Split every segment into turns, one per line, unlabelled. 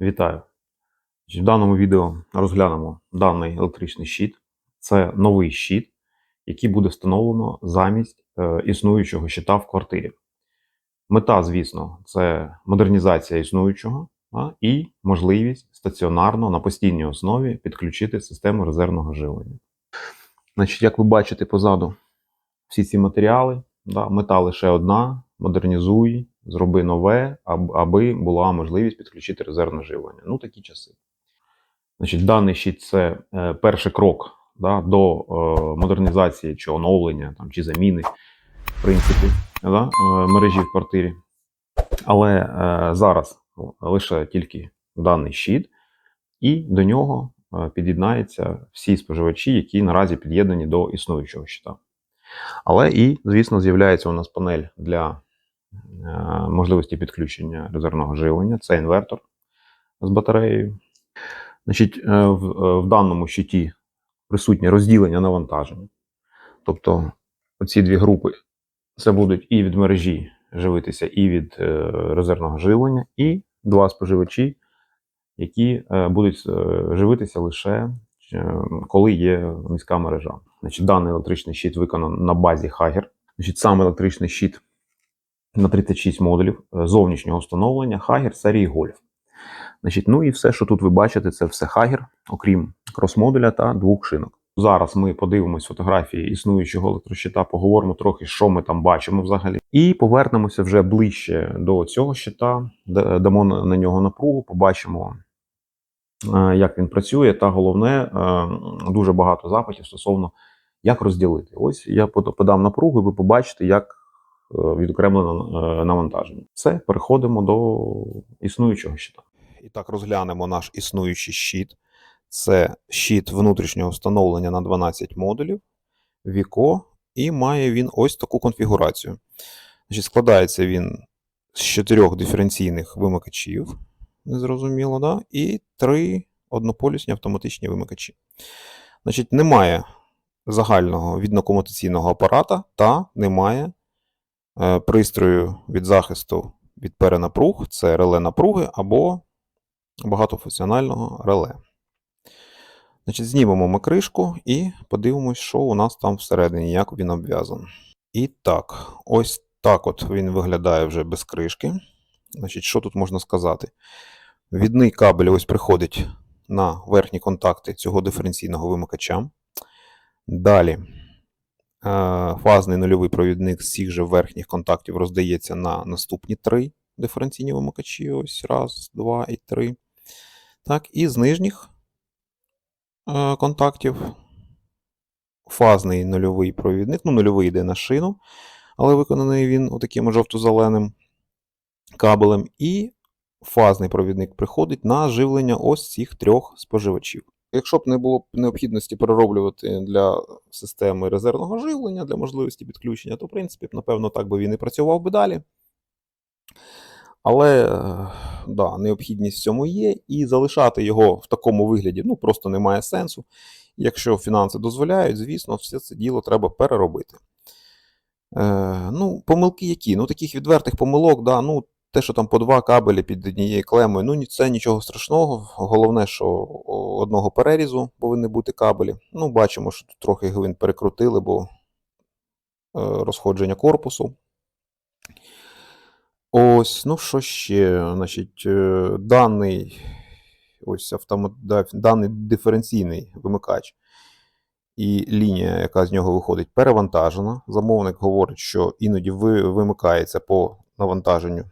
Вітаю! В даному відео розглянемо даний електричний щит. Це новий щит, який буде встановлено замість е, існуючого щита в квартирі. Мета, звісно, це модернізація існуючого і можливість стаціонарно на постійній основі підключити систему резервного живлення. Значить, як ви бачите позаду, всі ці матеріали, мета лише одна: модернізуй, зроби нове, аби була можливість підключити резервне живлення. Ну, такі часи. Значить, даний щит це е, перший крок да, до е, модернізації чи оновлення там, чи заміни, в принципі, да, е, мережі в квартирі. Але е, зараз лише тільки даний щит, і до нього під'єднаються всі споживачі, які наразі під'єднані до існуючого щита. Але і, звісно, з'являється у нас панель для можливості підключення резервного живлення. Це інвертор з батареєю. Значить, е, в, е, в даному щиті присутнє розділення навантаження. Тобто, оці дві групи це будуть і від мережі живитися, і від е, резервного живлення, і два споживачі, які е, будуть е, живитися лише е, коли є міська мережа. Значить, даний електричний щит виконаний на базі Hager. Значить, сам електричний щит на 36 модулів е, зовнішнього встановлення Hager серії Golf. Значить, ну і все, що тут ви бачите, це все Hager, окрім крос-модуля та двох шинок. Зараз ми подивимось фотографії існуючого електрощита, поговоримо трохи, що ми там бачимо взагалі, і повернемося вже ближче до цього щита, дамо на нього напругу, побачимо, е, як він працює, та головне, е, дуже багато запитів стосовно як розділити. Ось я под- подам напругу, і ви побачите, як е, відокремлено е, навантаження. Все, переходимо до існуючого щита. І так розглянемо наш існуючий щит. Це щит внутрішнього встановлення на 12 модулів, Віко, і має він ось таку конфігурацію. Значить, складається він з чотирьох диференційних вимикачів, незрозуміло, да? і три однополюсні автоматичні вимикачі. Значить, немає загального віднокомутаційного апарата та немає пристрою від захисту від перенапруг, це реле напруги або багатофункціонального реле. Значить, знімемо ми кришку і подивимось, що у нас там всередині, як він обв'язаний. І так, ось так от він виглядає вже без кришки. Значить, що тут можна сказати? Відний кабель ось приходить на верхні контакти цього диференційного вимикача. Далі е, фазний нульовий провідник з цих же верхніх контактів роздається на наступні три диференційні вимикачі. Ось раз, два і три. Так, і з нижніх е, контактів фазний нульовий провідник. Ну, нульовий йде на шину, але виконаний він отаким жовто-зеленим кабелем. І фазний провідник приходить на живлення ось цих трьох споживачів. Якщо б не було необхідності перероблювати для системи резервного живлення для можливості підключення, то в принципі, напевно, так би він і працював би далі. Але е, да, необхідність в цьому є, і залишати його в такому вигляді ну, просто немає сенсу. Якщо фінанси дозволяють, звісно, все це діло треба переробити. Е, ну, помилки які? Ну, таких відвертих помилок, да, ну, те, що там по два кабелі під однією клемою, ну це нічого страшного. Головне, що одного перерізу повинні бути кабелі. Ну, бачимо, що тут трохи гвинт перекрутили, бо е, розходження корпусу. Ось, ну що ще? Значить, е, даний, ось автомат, даний диференційний вимикач і лінія, яка з нього виходить, перевантажена. Замовник говорить, що іноді вимикається по навантаженню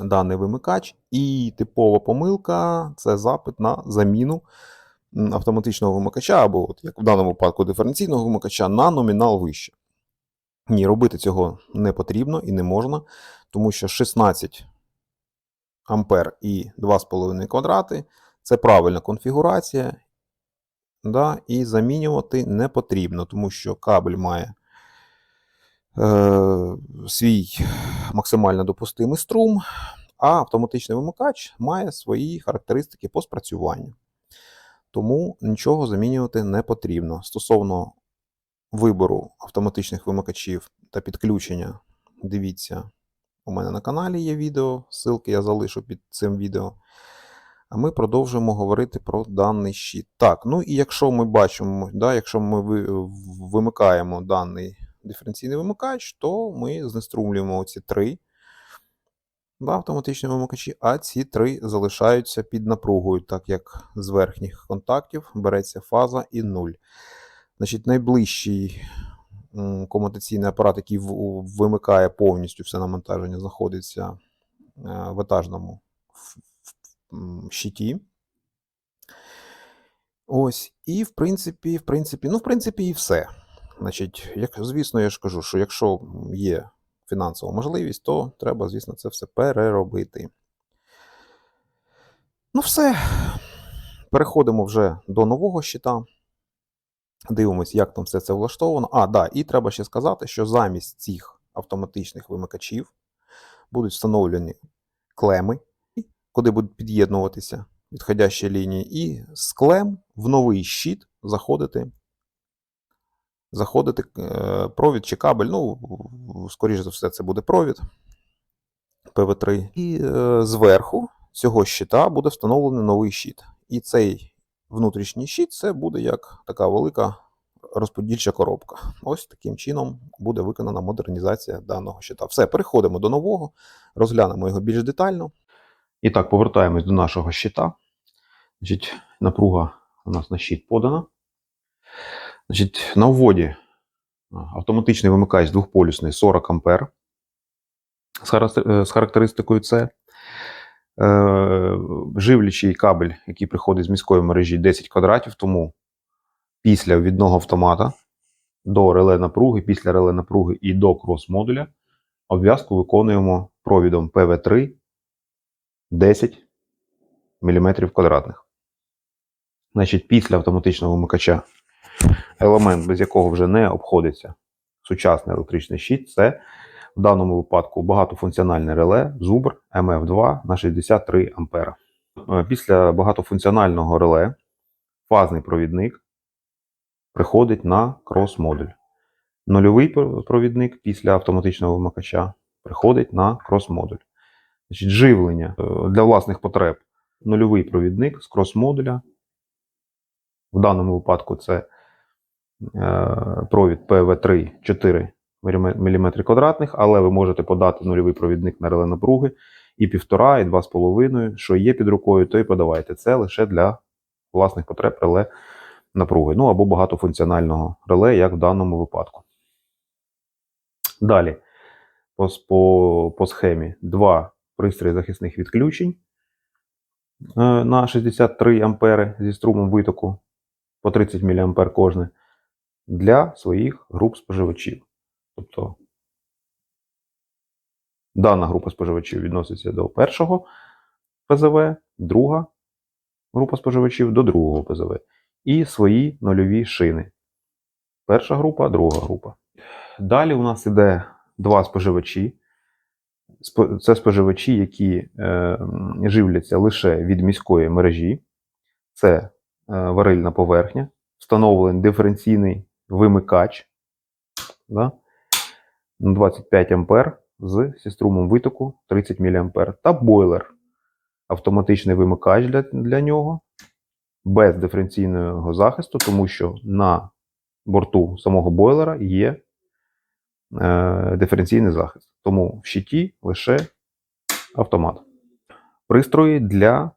даний вимикач, і типова помилка це запит на заміну автоматичного вимикача, або, от, як в даному випадку, диференційного вимикача на номінал вище. Ні, робити цього не потрібно і не можна, тому що 16 ампер і 2,5 квадрати це правильна конфігурація, да, і замінювати не потрібно, тому що кабель має свій максимально допустимий струм, а автоматичний вимикач має свої характеристики по спрацюванню. Тому нічого замінювати не потрібно. Стосовно вибору автоматичних вимикачів та підключення, дивіться
У мене на каналі є відео, ссылки я залишу під цим відео. А ми продовжуємо говорити про даний щит. Так, ну і якщо ми бачимо, да, якщо ми вимикаємо даний диференційний вимикач, то ми знеструмлюємо ці три да, автоматичні вимикачі, а ці три залишаються під напругою, так як з верхніх контактів береться фаза і нуль. Значить, найближчий комутаційний апарат, який вимикає повністю все навантаження, знаходиться е, в етажному щиті. Ось, і в принципі, в принципі, ну, в принципі, і все. Значить, як, звісно, я ж кажу, що якщо є фінансова можливість, то треба, звісно, це все переробити. Ну, все. Переходимо вже до нового щита. Дивимось, як там все це влаштовано. А, да, і треба ще сказати, що замість цих автоматичних вимикачів будуть встановлені клеми, куди будуть під'єднуватися відходящі лінії, і з клем в новий щит заходити, заходити е, провід чи кабель. Ну, скоріш за все, це буде провід ПВ3. І е, зверху цього щита буде встановлений новий щит. І цей внутрішній щит це буде як така велика розподільча коробка. Ось таким чином буде виконана модернізація даного щита. Все, переходимо до нового, розглянемо його більш детально.
І так, повертаємось до нашого щита. Значить, напруга у нас на щит подана. Значить, на вводі автоматичний вимикач двохполюсний 40 А е, з характеристикою С. Е, Живлячий кабель, який приходить з міської мережі 10 квадратів, тому після відного автомата до реле напруги, після реле напруги і до крос-модуля обв'язку виконуємо провідом ПВ3 10 мм квадратних. Значить, після автоматичного вимикача елемент, без якого вже не обходиться сучасний електричний щит, це в даному випадку багатофункціональне реле Zubr MF2 на 63 А. Е, Після багатофункціонального реле фазний провідник приходить на крос-модуль. Нульовий провідник після автоматичного вимикача приходить на крос-модуль. Значить, живлення е, для власних потреб нульовий провідник з крос-модуля. В даному випадку це провід PV3 4 мм квадратних, але ви можете подати нульовий провідник на реле напруги і 1,5, і 2,5, що є під рукою, то і подавайте. Це лише для власних потреб реле напруги. Ну або багатофункціонального реле, як в даному випадку. Далі, по, по, по схемі, два пристрої захисних відключень е, на 63 ампери зі струмом витоку по 30 мА кожне для своїх груп споживачів. Тобто дана група споживачів відноситься до першого ПЗВ, друга група споживачів до другого ПЗВ. І свої нульові шини. Перша група, друга група. Далі у нас іде два споживачі. Це споживачі, які е, живляться лише від міської мережі. Це е, варильна поверхня, встановлений диференційний вимикач да, на 25 А з зі струмом витоку 30 мА та бойлер. Автоматичний вимикач для, для нього без диференційного захисту, тому що на борту самого бойлера є е, диференційний захист. Тому в щиті лише автомат. Пристрої для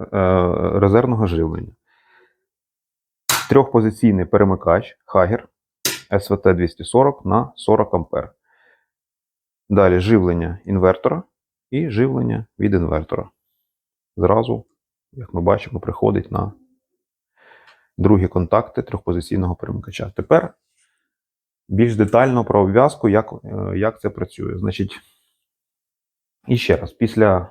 е, резервного живлення. Трьохпозиційний перемикач Hager SVT 240 на 40 А. Далі живлення інвертора і живлення від інвертора. Зразу, як ми бачимо, приходить на другі контакти трьохпозиційного перемикача. Тепер більш детально про обв'язку, як, е, як це працює. Значить, і ще раз, після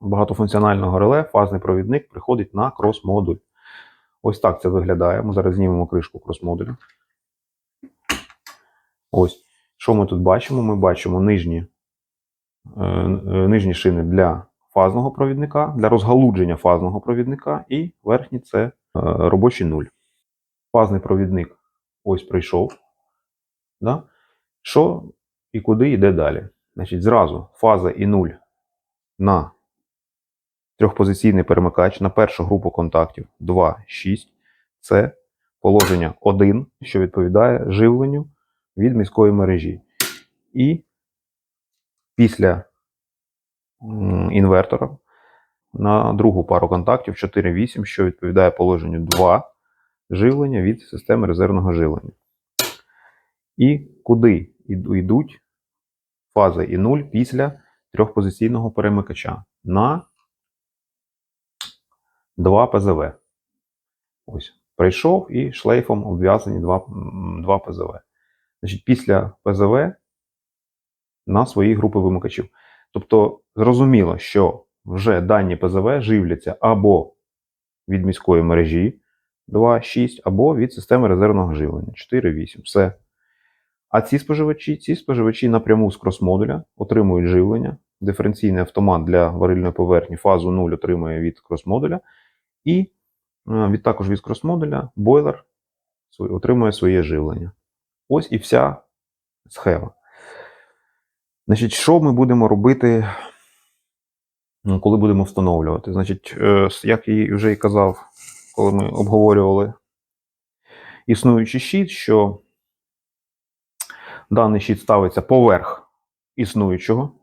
багатофункціонального реле фазний провідник приходить на крос-модуль. Ось так це виглядає. Ми зараз знімемо кришку крос-модуля. Ось. Що ми тут бачимо? Ми бачимо нижні, е, е, нижні шини для фазного провідника, для розгалудження фазного провідника, і верхні це е, робочий нуль. Фазний провідник ось прийшов. Да? Що і куди йде далі? Значить, зразу фаза і 0 на трьохпозиційний перемикач на першу групу контактів 2, 6. Це положення 1, що відповідає живленню від міської мережі. І після інвертора на другу пару контактів 4-8, що відповідає положенню 2 живлення від системи резервного живлення. І куди йдуть фаза і 0 після трьохпозиційного перемикача на 2 ПЗВ. Ось. Прийшов і шлейфом обв'язані 2, 2 ПЗВ. Значить, після ПЗВ на свої групи вимикачів. Тобто, зрозуміло, що вже дані ПЗВ живляться або від міської мережі 2.6, або від системи резервного живлення 4.8. Все. А ці споживачі, ці споживачі напряму з крос-модуля отримують живлення. Диференційний автомат для варильної поверхні фазу 0 отримує від крос-модуля. І е, від також від крос-модуля бойлер отримує своє живлення. Ось і вся схема. Значить, що ми будемо робити, ну, коли будемо встановлювати? Значить, е, як і вже і казав, коли ми обговорювали існуючий щит, що даний щит ставиться поверх існуючого.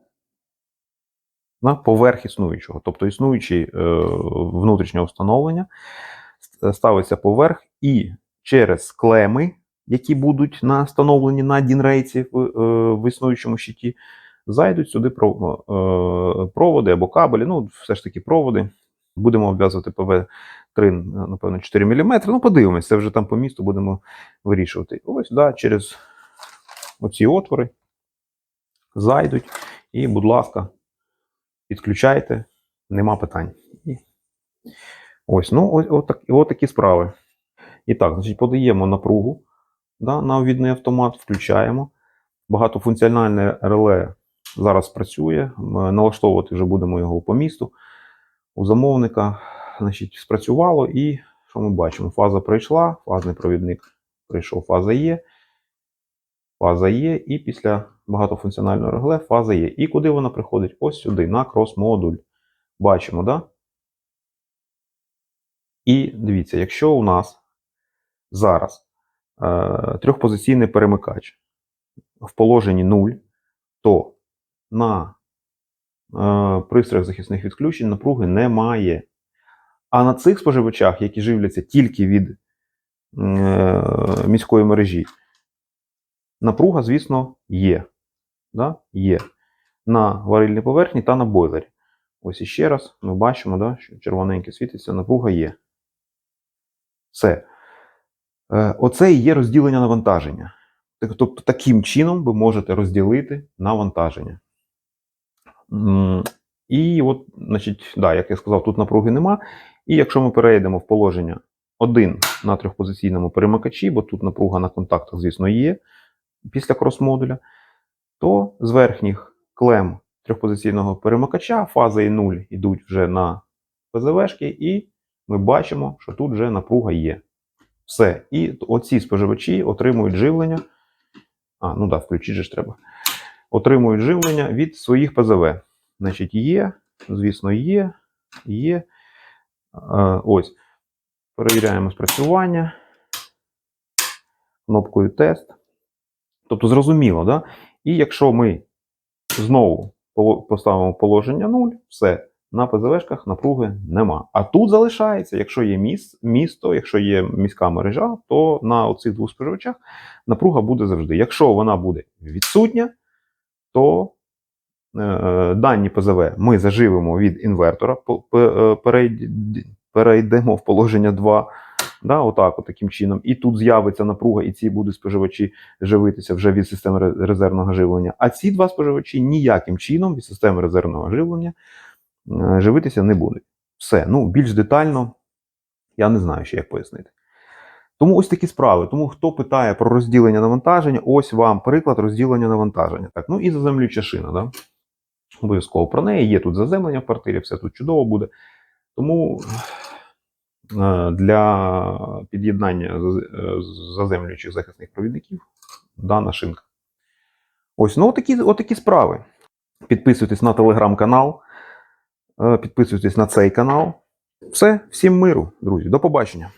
На поверх існуючого. Тобто існуючий е, внутрішнього встановлення ставиться поверх і через клеми, які будуть на, встановлені на дінрейці в, е, в існуючому щиті, зайдуть сюди е, проводи або кабелі, ну, все ж таки проводи. Будемо обв'язувати ПВ-3, напевно, 4 мм. Ну, подивимось, це вже там по місту будемо вирішувати. Ось, да, через оці отвори зайдуть. І, будь ласка, підключайте, нема питань. Ось, ну, ось, от, так, от такі справи. І так, значить, подаємо напругу да, на відний автомат, включаємо. Багатофункціональне реле зараз працює. Ми Налаштовувати вже будемо його по місту. У замовника значить, спрацювало, і що ми бачимо? Фаза пройшла, фазний провідник прийшов, фаза є. Фаза є, і після багатофункціонального регле фаза є. І куди вона приходить? Ось сюди, на крос-модуль. Бачимо, да? І дивіться, якщо у нас зараз е, трьохпозиційний перемикач в положенні 0, то на е, пристроях захисних відключень напруги немає. А на цих споживачах, які живляться тільки від е, міської мережі, напруга, звісно, є. Да? Є. На варильній поверхні та на бойлері. Ось іще раз ми бачимо, да, що червоненьке світиться, напруга є. Все. Е, Оце і є розділення навантаження. Тобто таким чином ви можете розділити навантаження. І от, значить, да, як я сказав, тут напруги нема. І якщо ми перейдемо в положення 1 на трьохпозиційному перемикачі, бо тут напруга на контактах, звісно, є після крос-модуля, то з верхніх клем трьохпозиційного перемикача фаза і 0 йдуть вже на ПЗВшки, і ми бачимо, що тут вже напруга є. Все. І оці споживачі отримують живлення. А, ну да, включити ж треба. Отримують живлення від своїх ПЗВ. Значить, є, звісно, є, є. Ось. Перевіряємо спрацювання. Кнопкою тест. Тобто, зрозуміло, да? І якщо ми знову поставимо положення 0, все, на ПЗВшках напруги нема. А тут залишається, якщо є міс, місто, якщо є міська мережа, то на оцих двох споживачах напруга буде завжди. Якщо вона буде відсутня, то е, дані ПЗВ ми заживемо від інвертора, е, перейд- перейдемо в положення 2. Да, отак, от таким чином. І тут з'явиться напруга, і ці будуть споживачі живитися вже від системи ре- резервного живлення. А ці два споживачі ніяким чином від системи резервного живлення е, живитися не будуть. Все. Ну, більш детально я не знаю ще, як пояснити. Тому ось такі справи. Тому хто питає про розділення навантаження, ось вам приклад розділення навантаження. Так, ну і заземлююча шина. Да? Обов'язково про неї. Є тут заземлення в квартирі, все тут чудово буде. Тому для під'єднання е, заземлюючих захисних провідників дана шинка. Ось, ну отакі, отакі справи. Підписуйтесь на телеграм-канал, е, підписуйтесь на цей канал. Все, всім миру, друзі. До побачення.